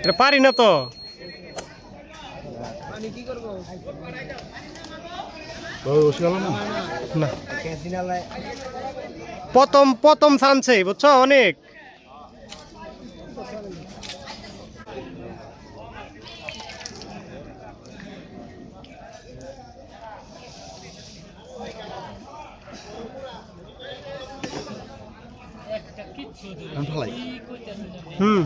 এটা পারি না তো। প্রথম প্রথম ছানছে বুঝছ অনেক? হুম।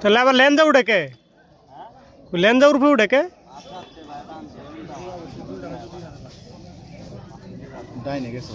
তাহলে আবার লেনজা উঠে কে? লেনজা উঠবে উঠে কে? ডাইনে গেছো।